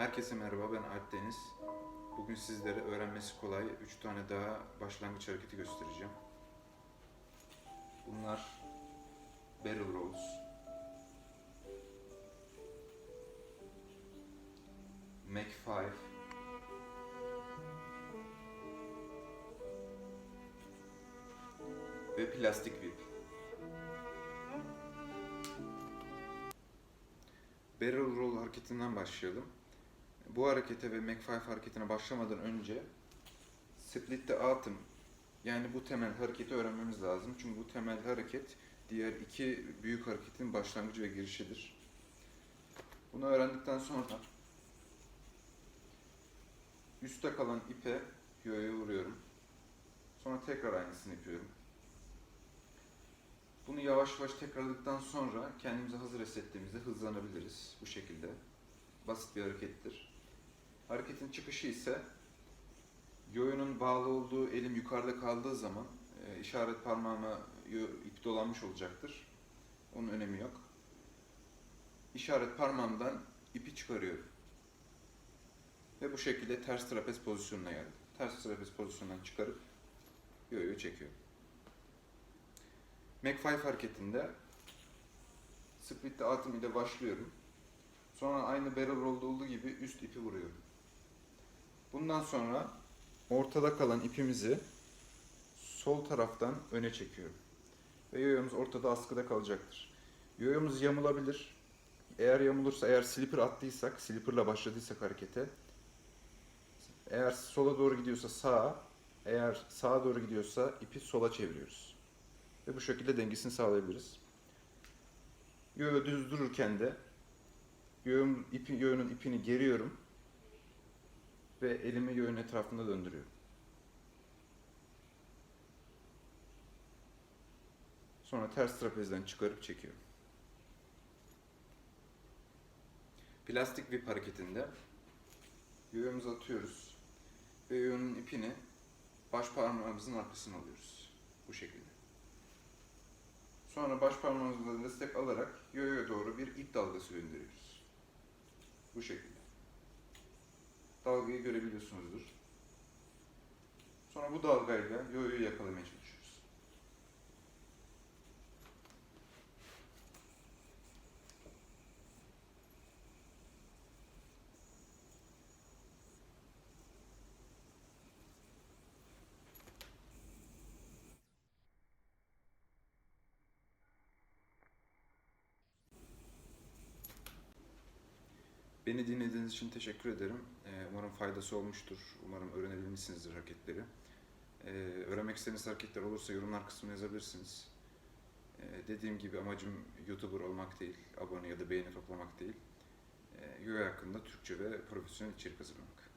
Herkese merhaba, ben Alp Deniz. Bugün sizlere öğrenmesi kolay 3 tane daha başlangıç hareketi göstereceğim. Bunlar barrel rolls. Mac 5. Ve plastik whip. Barrel roll hareketinden başlayalım. Bu harekete ve Mac 5 hareketine başlamadan önce split the atom yani bu temel hareketi öğrenmemiz lazım. Çünkü bu temel hareket diğer iki büyük hareketin başlangıcı ve girişidir. Bunu öğrendikten sonra üstte kalan ipe yoya vuruyorum. Sonra tekrar aynısını yapıyorum. Bunu yavaş yavaş tekrarladıktan sonra kendimizi hazır hissettiğimizde hızlanabiliriz bu şekilde. Basit bir harekettir. Hareketin çıkışı ise yoyunun bağlı olduğu elim yukarıda kaldığı zaman e, işaret parmağıma ip dolanmış olacaktır. Onun önemi yok. İşaret parmağımdan ipi çıkarıyorum. Ve bu şekilde ters trapez pozisyonuna geldim. Ters trapez pozisyonundan çıkarıp yoyo çekiyorum. Mac 5 hareketinde split the atom ile başlıyorum. Sonra aynı barrel roll'da olduğu gibi üst ipi vuruyorum. Bundan sonra ortada kalan ipimizi sol taraftan öne çekiyorum. Ve yoyomuz ortada askıda kalacaktır. Yoyomuz yamulabilir. Eğer yamulursa, eğer slipper attıysak, slipperla başladıysak harekete, eğer sola doğru gidiyorsa sağa, eğer sağa doğru gidiyorsa ipi sola çeviriyoruz. Ve bu şekilde dengesini sağlayabiliriz. Yoyo düz dururken de yoyonun, ipi, yoyonun ipini geriyorum ve elimi yoyonun etrafında döndürüyorum. Sonra ters trapezden çıkarıp çekiyorum. Plastik whip hareketinde yoyomuzu atıyoruz ve yoyonun ipini baş parmağımızın arkasına alıyoruz. Bu şekilde. Sonra baş parmağımızla destek alarak yoyoya doğru bir ip dalgası gönderiyoruz. Bu şekilde. Dalgayı görebiliyorsunuzdur. Sonra bu dalgayla yoyoyu yakalamaya çalışıyoruz. Beni dinlediğiniz için teşekkür ederim. Ee, Umarım faydası olmuştur. Umarım öğrenebilmişsinizdir hareketleri. Ee, Öğrenmek istediğiniz hareketler olursa yorumlar kısmına yazabilirsiniz. Ee, Dediğim gibi amacım YouTuber olmak değil, abone ya da beğeni toplamak değil. Yoga hakkında Türkçe ve profesyonel içerik hazırlamak.